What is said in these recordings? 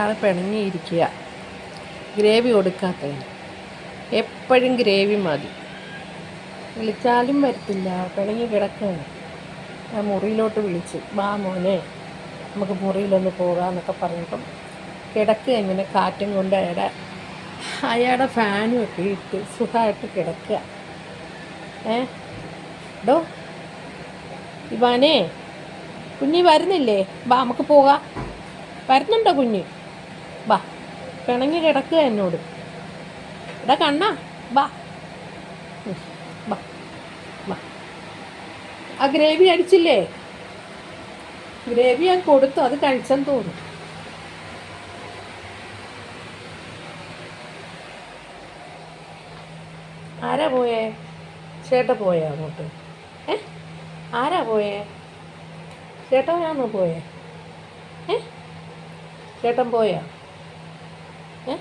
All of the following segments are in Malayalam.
ആൾ പിണങ്ങിയിരിക്കുക. ഗ്രേവി കൊടുക്കാത്തതിന്. എപ്പോഴും ഗ്രേവി മതി. വിളിച്ചാലും വരത്തില്ല. പിണങ്ങി കിടക്കുകയാണ്. ഞാൻ മുറിയിലോട്ട് വിളിച്ചു. വാ മോനെ നമുക്ക് മുറിയിലൊന്ന് പോകാമെന്നൊക്കെ പറഞ്ഞപ്പം കിടക്കുക ഇങ്ങനെ കാറ്റും കൊണ്ട് അയാളുടെ അയാളുടെ ഫാനും ഒക്കെ ഇട്ട് സുഖമായിട്ട് കിടക്കുക. ഏ? ഡോ ഇവാനേ കുഞ്ഞി വരുന്നില്ലേ? വാ നമുക്ക് പോകാം. വരുന്നുണ്ടോ കുഞ്ഞ്? ബാ പിണങ്ങി കിടക്കുക എന്നോട്. എടാ കണ്ണാ ബാ. ആ ഗ്രേവി അടിച്ചില്ലേ? ഗ്രേവി ഞാൻ കൊടുത്തു അത് കഴിച്ചെന്ന് തോന്നുന്നു. ആരാ പോയേ? ചേട്ട പോയേ അങ്ങോട്ട്. ഏ? ആരാ പോയേ? ചേട്ടനാണോ പോയേ? ഏ? ചേട്ടൻ പോയാ? ഏ?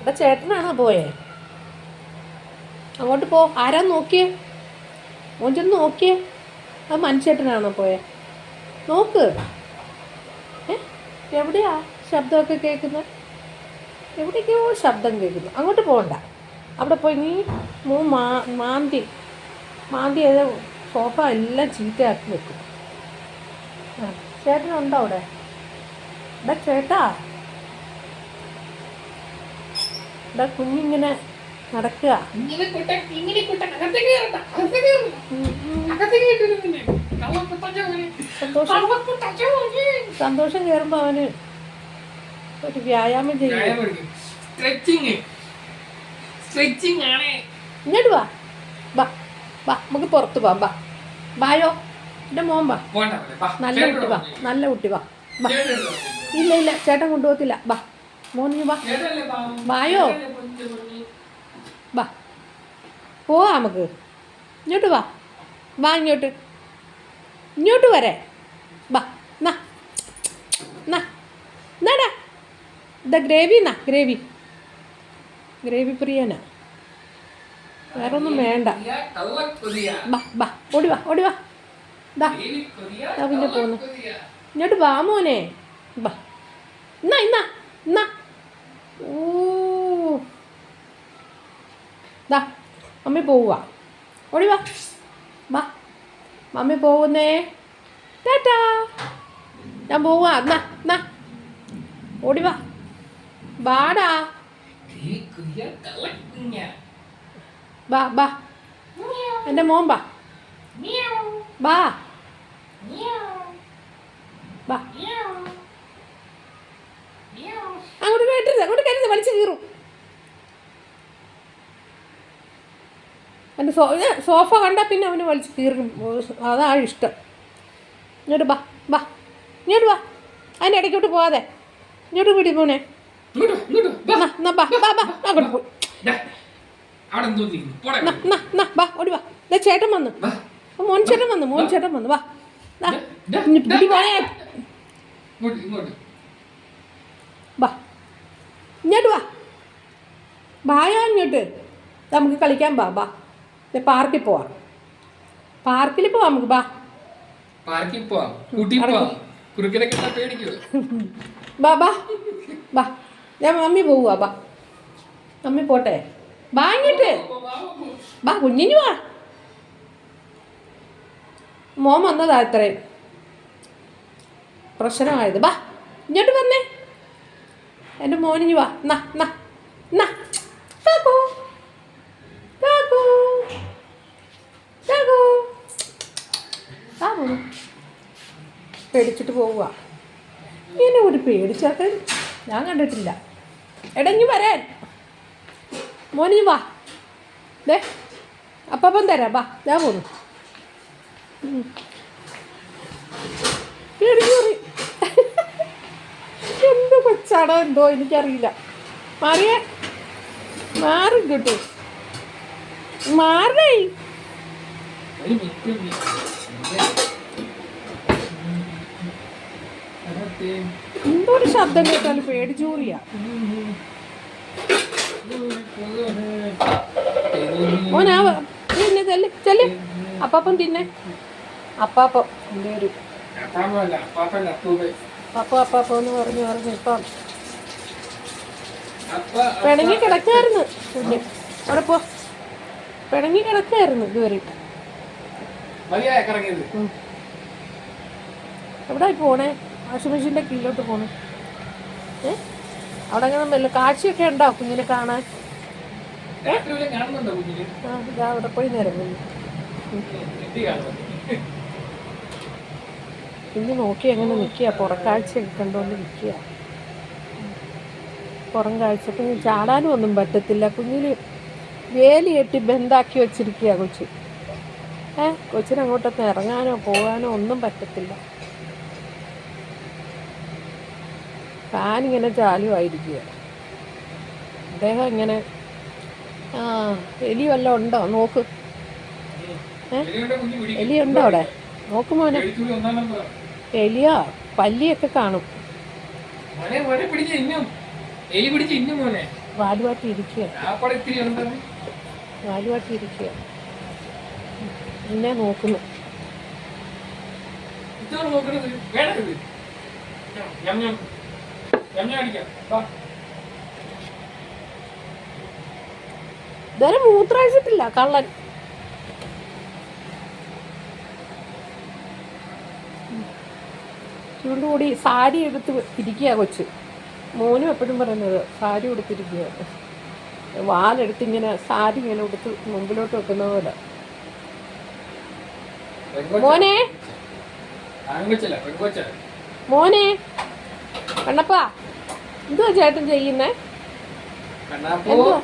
എടാ ചേട്ടനാണോ പോയേ? അങ്ങോട്ട് പോ. ആരാ നോക്കിയേ? മോഞ്ചൊന്ന് ചെന്ന് നോക്കിയേ? അത് മനുഷ്യേട്ടനാണോ പോയേ? നോക്ക്. ഏ? എവിടെയാ ശബ്ദമൊക്കെ കേൾക്കുന്നത് എവിടേക്കോ ശബ്ദം കേൾക്കുന്നു. അങ്ങോട്ട് പോകണ്ട അവിടെ പോയി നീ മൂ മാ മാന്തി. മാന്തി അത് സോഫ എല്ലാം ചീത്തയാക്കി വെക്കും. ആ ചേട്ടനുണ്ടോ അവിടെ? എടാ ചേട്ടാ എടാ കുഞ്ഞിങ്ങനെ നടക്കുക ഇങ്ങനെ കുട്ടൻ ഇങ്ങനെ കുട്ടൻ അകത്തേക്ക് കയറണ്ട അകത്തേക്ക് കയറണ്ട അകത്തേക്ക് കുഞ്ഞിങ്ങനെ നടക്കുക. സന്തോഷം. കയറുമ്പോ അവന് ഒരു വ്യായാമം ചെയ്യും. സ്ട്രെച്ചിങ്. സ്ട്രെച്ചിങ് ആണ്. ഇങ്ങോട്ട് വാ. വാ വാ നമുക്ക് പുറത്ത് പോവാം. വാ. വായോ. എന്റെ മോൻ വാ. വാ. നല്ല കുട്ടി വാ. നല്ല കുട്ടി വാ. വാ. ഇല്ല ഇല്ല ചേട്ടൻ കൊണ്ടുപോകത്തില്ല. വാ. മോനി വാ വായോ വാ പോവാ നമുക്ക് ഇങ്ങോട്ട് വാ വാ ഇങ്ങോട്ട് ഇങ്ങോട്ട് വരെ വാ നാ നാ ഇതാ ഗ്രേവി നാ ഗ്രേവി ഗ്രേവി പ്രിയനാ വേറൊന്നും വേണ്ട. ബാ ബാ. ഓടി വാ ഓടി വാ. ദാ. ദാ പിന്നെ പോന്നു. ഇങ്ങോട്ട് വാ മോനെ. ബാ. എന്നാ ഇന്നാ എന്നാ ഓ ദാ മമ്മി പോവുക ഓടി വാ. വാ മമ്മി പോകുന്നേ ടാറ്റാ. ഞാൻ പോവാ എന്നാ എന്നാ ഓടി വാ വാടാ ബാ ബാ എന്റെ മോൻ ബാ ബാ ബാ അങ്ങോട്ട് കയറ്റരുത് അങ്ങോട്ട് കയറ്റരുത് വലിച്ചു കീറും. എന്റെ സോ സോഫ കണ്ടാൽ പിന്നെ അവന് വലിച്ചു കീറും. അതാണ് ഇഷ്ടം. ഇങ്ങോട്ട് ബാ ബാ ഇങ്ങോട്ട് വാ. അതിന്റെ ഇടയ്ക്കോട്ട് പോവാതെ. ഇങ്ങോട്ട് പിടി പോണേ എന്നാ ബാ ബാ ബാ അങ്ങോട്ട് പോയി ബാ ഓടി വാ. ചേട്ടൻ വന്നു. മോൻ ചേട്ടൻ വന്നു മോൻ ചേട്ടൻ വന്നു. വാ. പിടി പോണേ ഇങ്ങോട്ട് വാ. ഇങ്ങോട്ട് ഇങ്ങോട്ട്. നമുക്ക് കളിക്കാൻ ബാ ദേ പാർക്കിൽ പോവാം. പാർക്കിൽ പോവാം നമുക്ക് ബാ പാർക്കിൽ പോവാം. കൂട്ടി പോവാം. കുറുക്കനെ കിട്ടാൻ പേടിക്കോ ബാ ബാ ബാ ഞാൻ മമ്മി പോവുക ബാ മമ്മി പോട്ടെ. ബാ ഇങ്ങോട്ട്. ബാ കുഞ്ഞിഞ്ഞു വാ. മോൻ വന്നതാ ഇത്രയും. പ്രശ്നമായത്. ബാ ഇങ്ങോട്ട് വന്നേ. എന്റെ മോനിഞ്ഞു വാ. നാ നാ നാ. കാക്കൂ കാക്കൂ ആ പേടിച്ചിട്ട് പോവുക. ഇങ്ങനെ ഒരു പേടിച്ചാക്ക ഞാൻ കണ്ടിട്ടില്ല. എടങ്ങി വരാൻ. മോനി വാ. ദേ അപ്പം തരാം. വാ ഞാൻ പോന്നു. ഉം. പേടിച്ചോറി എന്ത് എനിക്കറിയില്ല. മാറിയേ? മാറും കിട്ടു മാറേ ഒരു മിനിറ്റ് അകത്തെ എന്തോ ഒരു ശബ്ദം കേട്ടാലും പേടി മോനാ പിന്നെ ചെല്ല് ചെല്ല്. അപ്പാപ്പം തിന്നെ. അപ്പാപ്പം എന്റെ ഒരു അപ്പാപ്പല്ല അപ്പാപ്പല്ല അപ്പൂപ്പൻ. അപ്പ അപ്പ അപ്പ എന്ന് പറഞ്ഞു പറഞ്ഞു ഇപ്പം. പിണങ്ങി കിടക്കായിരുന്നു. കുഞ്ഞ്. അവിടെ പോ. പിണങ്ങി കിടക്കായിരുന്നു ഇതുവരെ. മതിയായ കറങ്ങിയത്. എവിടെ പോണേ? വാഷിംഗ് മെഷീന്റെ കീഴിലോട്ട് പോണേ. ഏ? അവിടെ അങ്ങനെ വല്ല കാഴ്ചയൊക്കെ ഉണ്ടോ കുഞ്ഞിനെ കാണാൻ? ആ ഇതാ അവിടെ പോയി നേരം കുഞ്ഞ് നോക്കി അങ്ങനെ നിൽക്കുക. പുറക്കാഴ്ചയൊക്കെ കണ്ടുകൊണ്ട് നിൽക്കുക. പുറം കാഴ്ച. കുഞ്ഞ് ചാടാനും ഒന്നും പറ്റത്തില്ല. കുഞ്ഞിന് വേലിയേറ്റി ബന്ധാക്കി വെച്ചിരിക്കുക കൊച്ചു. ഏ കൊച്ചിന് ഇറങ്ങാനോ പോകാനോ ഒന്നും പറ്റത്തില്ല. ഫാനിങ്ങനെ ചാലുമായിരിക്കുക അദ്ദേഹം ഇങ്ങനെ ആ എലി വല്ലതും ഉണ്ടോ? നോക്ക്. ഏ എലി ഉണ്ടോ അവിടെ? നോക്ക് മോനെ. എലിയോ? പല്ലിയൊക്കെ കാണും. എലി പിടിച്ച് ഇന്നും മോനെ. വാലുവാട്ടി ഇരിക്കുക വാലുവാട്ടി ഇരിക്കുക എന്നെ നോക്കുന്നു. ഇതുവരെ മൂത്രമഴിച്ചിട്ടില്ല കള്ളൻ. ചൂണ്ടുകൂടി സാരി എടുത്ത് ഇരിക്കുക കൊച്ച്. മോനും എപ്പോഴും പറയുന്നത് സാരി ഉടുത്തിരിക്കുക വാലെടുത്ത് ഇങ്ങനെ സാരി ഇങ്ങനെ ഉടുത്ത് മുമ്പിലോട്ട് വെക്കുന്ന പോലെ. മോനെ? മോനെ? കണ്ണപ്പാ എന്തുവാ ചേട്ടൻ ചെയ്യുന്നേ? എന്തുവാ?